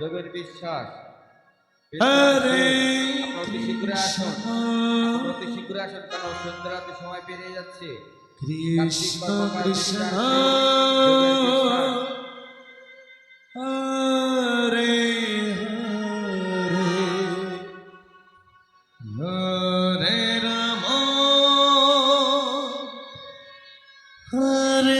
যোগের বিশ্বাস অতি শীঘ্রই আসুন অতি সন্ধ্যা সময় পেরিয়ে যাচ্ছে হরে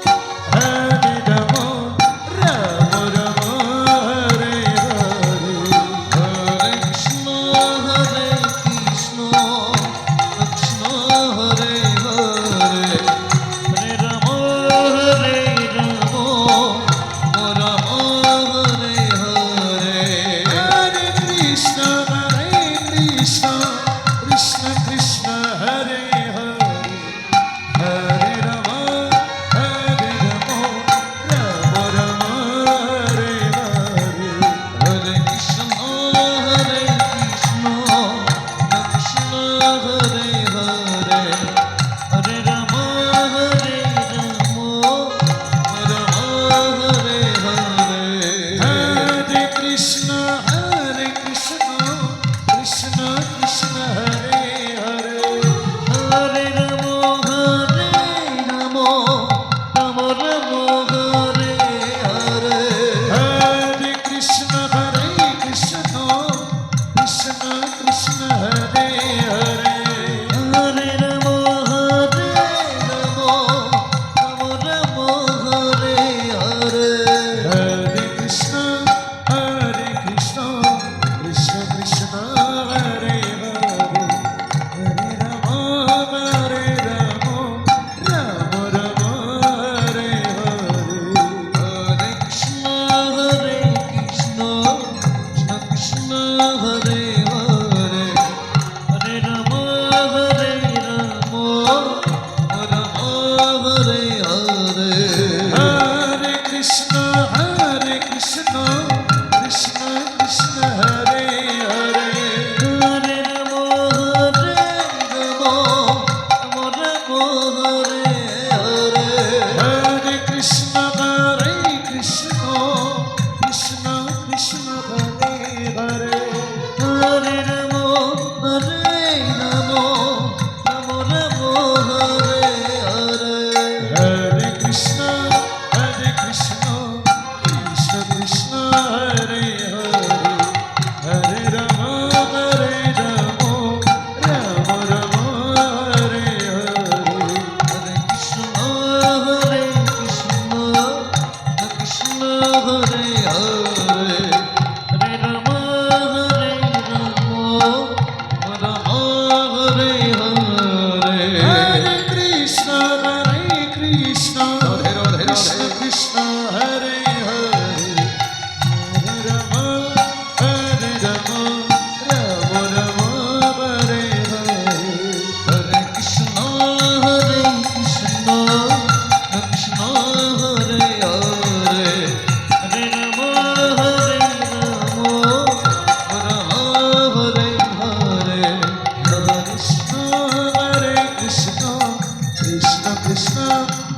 Krishna Oh.